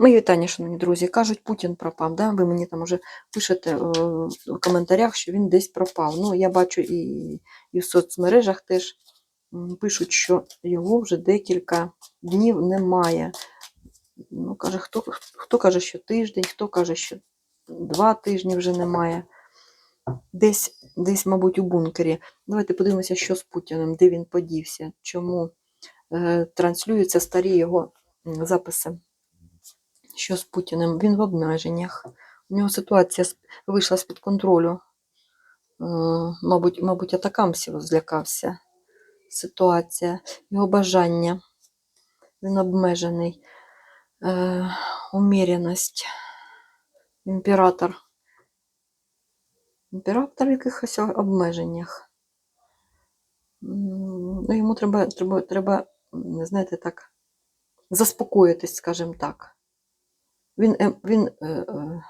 Мої вітання, шановні друзі. Кажуть, Путін пропав. Да? Ви мені там вже пишете е, в коментарях, що він десь пропав. Ну, я бачу і, і в соцмережах теж пишуть, що його вже декілька днів немає. Ну, каже, хто, хто каже, що тиждень, хто каже, що два тижні вже немає. Десь, десь, мабуть, у бункері. Давайте подивимося, що з Путіним, де він подівся, чому е, транслюються старі його записи. Що з Путіним? Він в обмеженнях. У нього ситуація вийшла з-під контролю. Е, Мабуть, мабуть, атакамсів злякався. Ситуація, його бажання. Він обмежений. Е. Імператор. Імператор в якихось обмеженнях. Ну, йому треба, треба, треба, знаєте, так, заспокоїтись, скажімо так. Він, е, він, е, е,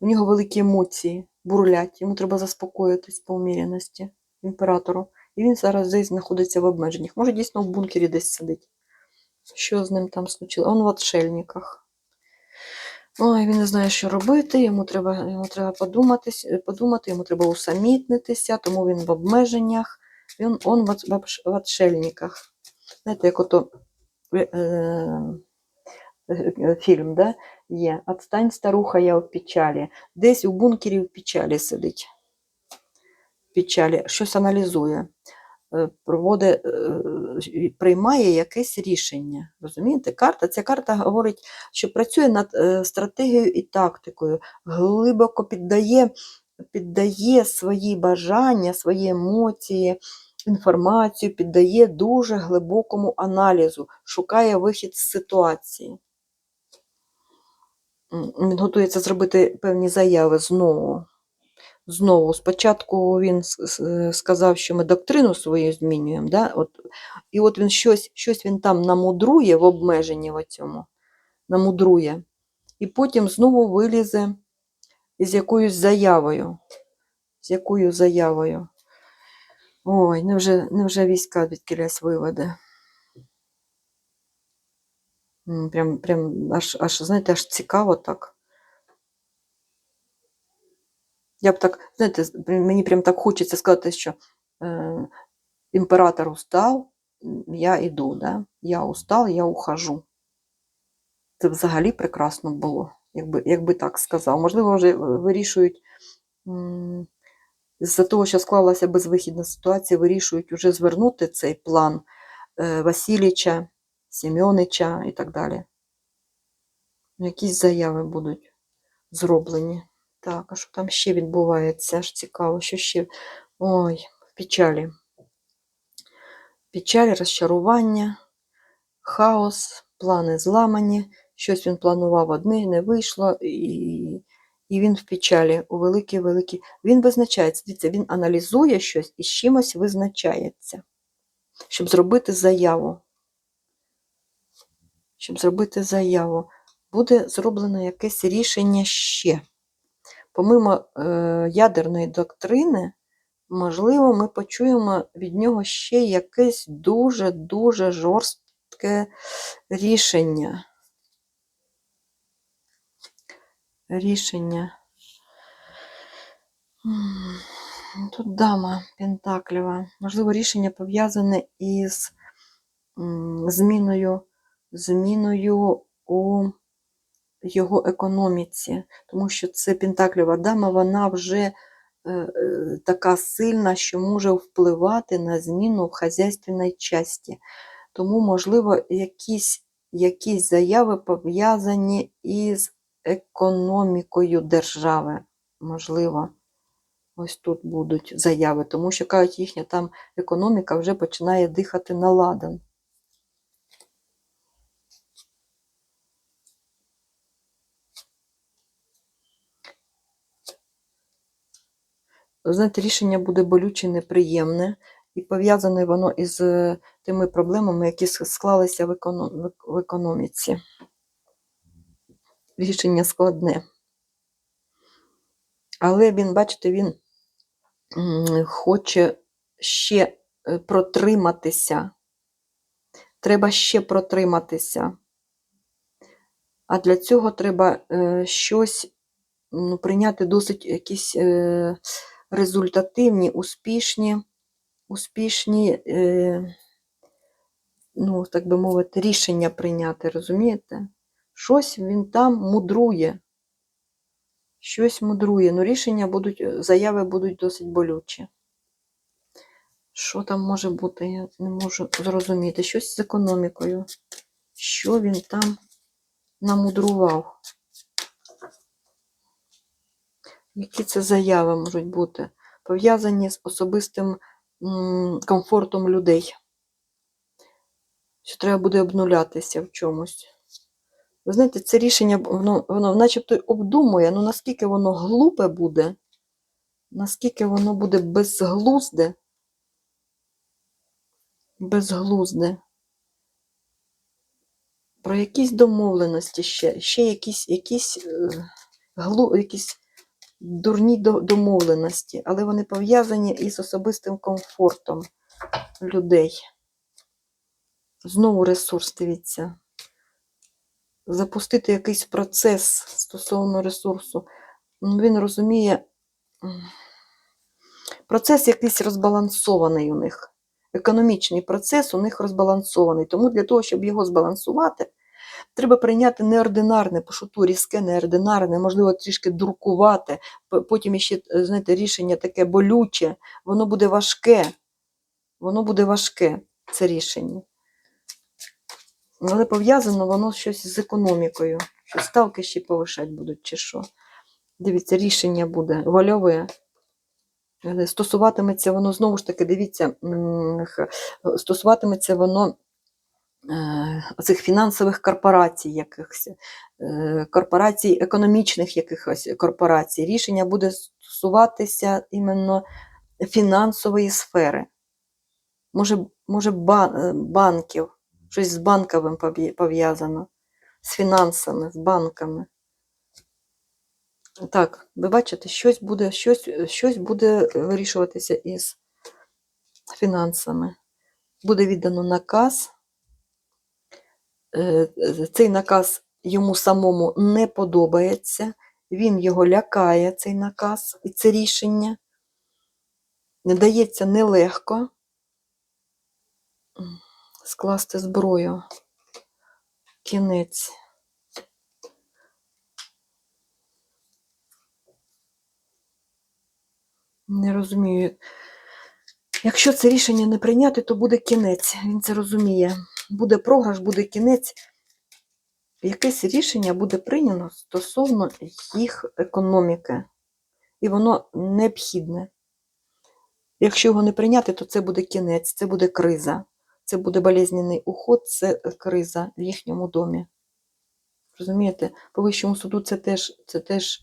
у нього великі емоції бурлять, йому треба заспокоїтись по уміряності імператору. І він зараз десь знаходиться в обмеженнях. Може, дійсно в бункері десь сидить. Що з ним там случилось? Он в отшельниках. Ой, він не знає, що робити, йому треба, йому треба подумати, йому треба усамітнитися, тому він в обмеженнях. Він он в, отшельниках. Знаєте, як ото фільм, да? є. Отстань, старуха, я в печалі. Десь у бункері в печалі сидить. В печалі, щось аналізує, е, проводить, е, приймає якесь рішення. Розумієте? Карта, ця карта говорить, що працює над е, стратегією і тактикою, глибоко піддає, піддає свої бажання, свої емоції, інформацію, піддає дуже глибокому аналізу, шукає вихід з ситуації. Він готується зробити певні заяви знову. Знову, спочатку він сказав, що ми доктрину свою змінюємо, да? от, і от він щось, щось він там намудрує в обмеженні в цьому, намудрує, і потім знову вилізе з якоюсь заявою. З якою заявою. Ой, невже, невже війська відкілясь виведе. Прям, прям аж, аж, знаєте, аж цікаво так. Я б так, знаєте, мені прям так хочеться сказати, що е, імператор устав, я йду, да? я устав, я ухожу. Це взагалі прекрасно було, якби, якби так сказав. Можливо, вже вирішують, з-за того, що склалася безвихідна ситуація, вирішують вже звернути цей план е, Сімьонича і так далі. Якісь заяви будуть зроблені. Так, а що там ще відбувається? Аж цікаво, що ще. Ой, в печалі. Печаль, розчарування, хаос, плани зламані. Щось він планував одне, не вийшло, і, і він в печалі, у великій великій. Він визначається. Дивіться, він аналізує щось і з чимось визначається, щоб зробити заяву. Щоб зробити заяву, буде зроблено якесь рішення ще. Помимо е, ядерної доктрини, можливо, ми почуємо від нього ще якесь дуже-дуже жорстке рішення. Рішення. Тут дама Пентаклєва. Можливо, рішення пов'язане із зміною, зміною у його економіці, тому що це Пентаклєва дама, вона вже е, е, така сильна, що може впливати на зміну в хазяйственній часті. Тому, можливо, якісь, якісь заяви пов'язані із економікою держави. Можливо, ось тут будуть заяви, тому що кажуть, їхня там економіка вже починає дихати на ладан. Знаєте, рішення буде болюче, неприємне, і пов'язане воно із е, тими проблемами, які склалися в, економ... в економіці. Рішення складне. Але він, бачите, він хоче ще е, протриматися. Треба ще протриматися. А для цього треба е, щось ну, прийняти досить якісь е, результативні, успішні, успішні, е, ну, так би мовити, рішення прийняти, розумієте? Щось він там мудрує. Щось мудрує. Ну, рішення будуть, заяви будуть досить болючі. Що там може бути? Я не можу зрозуміти. Щось з економікою. Що він там намудрував? Які це заяви можуть бути? Пов'язані з особистим комфортом людей. Що треба буде обнулятися в чомусь. Ви знаєте, це рішення, воно, воно начебто обдумує, ну наскільки воно глупе буде, наскільки воно буде безглузде, безглузде. Про якісь домовленості ще, ще якісь, якісь, е, глу, якісь дурні домовленості, але вони пов'язані із особистим комфортом людей. Знову ресурс, дивіться. Запустити якийсь процес стосовно ресурсу. Ну, Він розуміє, процес якийсь розбалансований у них. Економічний процес у них розбалансований. Тому для того, щоб його збалансувати, треба прийняти неординарне, пошуту, різке, неординарне, можливо, трішки дуркувати. Потім ще, е, знаєте, рішення таке болюче, воно буде важке. Воно буде важке, це рішення. Але пов'язано воно щось з економікою. Що ставки ще повишать будуть, чи що. Дивіться, рішення буде вольове. Стосуватиметься воно, знову ж таки, дивіться, стосуватиметься воно е, цих фінансових корпорацій, якихось, е, корпорацій, економічних якихось корпорацій. Рішення буде стосуватися іменно фінансової сфери. Може, може е, банків, щось з банковим пов'язано, з фінансами, з банками. Так, ви бачите, щось буде, щось, щось буде вирішуватися із фінансами. Буде віддано наказ. Е, Цей наказ йому самому не подобається. Він його лякає, цей наказ і це рішення. Не дається нелегко скласти зброю. Кінець. Не розумію. Якщо це рішення не прийняти, то буде кінець. Він це розуміє. Буде програш, буде кінець. Якесь рішення буде прийнято стосовно їх економіки. І воно необхідне. Якщо його не прийняти, то це буде кінець, це буде криза. Це буде болезненний уход, це криза в їхньому домі. Розумієте? По вищому суду це теж, це теж,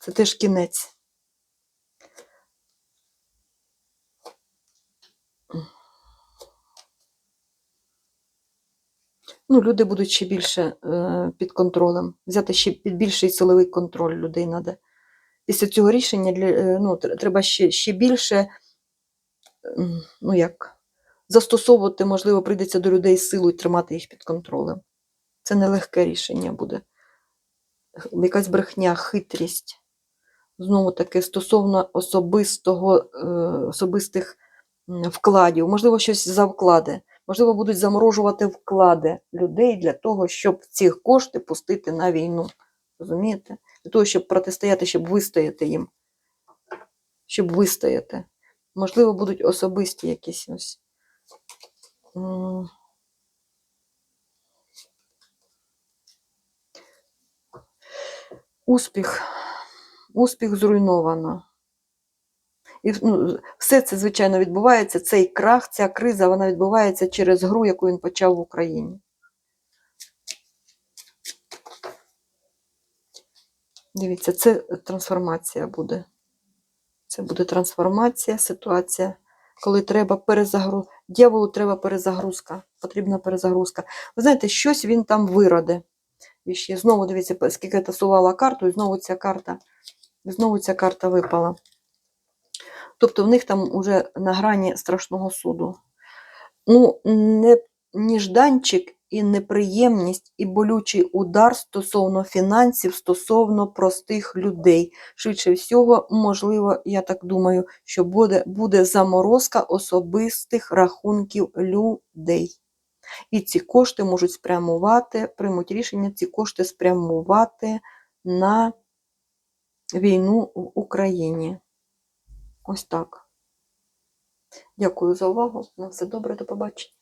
це теж кінець. Ну, люди будуть ще більше е, під контролем. Взяти ще під більший силовий контроль людей треба. Після цього рішення для, е, ну, треба ще, ще більше, ну як, застосовувати, можливо, прийдеться до людей силу і тримати їх під контролем. Це нелегке рішення буде. Якась брехня, хитрість. Знову таки, стосовно особистого, е, особистих вкладів, можливо, щось за вклади. Можливо, будуть заморожувати вклади людей для того, щоб ці кошти пустити на війну. Розумієте? Для того, щоб протистояти, щоб вистояти їм. Щоб вистояти. Можливо, будуть особисті якісь ось. Успіх. Успіх зруйновано. І ну, все це, звичайно, відбувається. Цей крах, ця криза, вона відбувається через гру, яку він почав в Україні. Дивіться, це трансформація буде. Це буде трансформація, ситуація, коли треба перезагрузка. Дьяволу треба перезагрузка, потрібна перезагрузка. Ви знаєте, щось він там вироде. І ще знову дивіться, скільки я тасувала карту, і знову ця карта, знову ця карта випала. Тобто в них там уже на грані страшного суду. Ну, не Ніжданчик і неприємність, і болючий удар стосовно фінансів, стосовно простих людей. Швидше всього, можливо, я так думаю, що буде, буде заморозка особистих рахунків людей. І ці кошти можуть спрямувати, приймуть рішення ці кошти спрямувати на війну в Україні. Ось так. Дякую за увагу. На все добре, до побачення.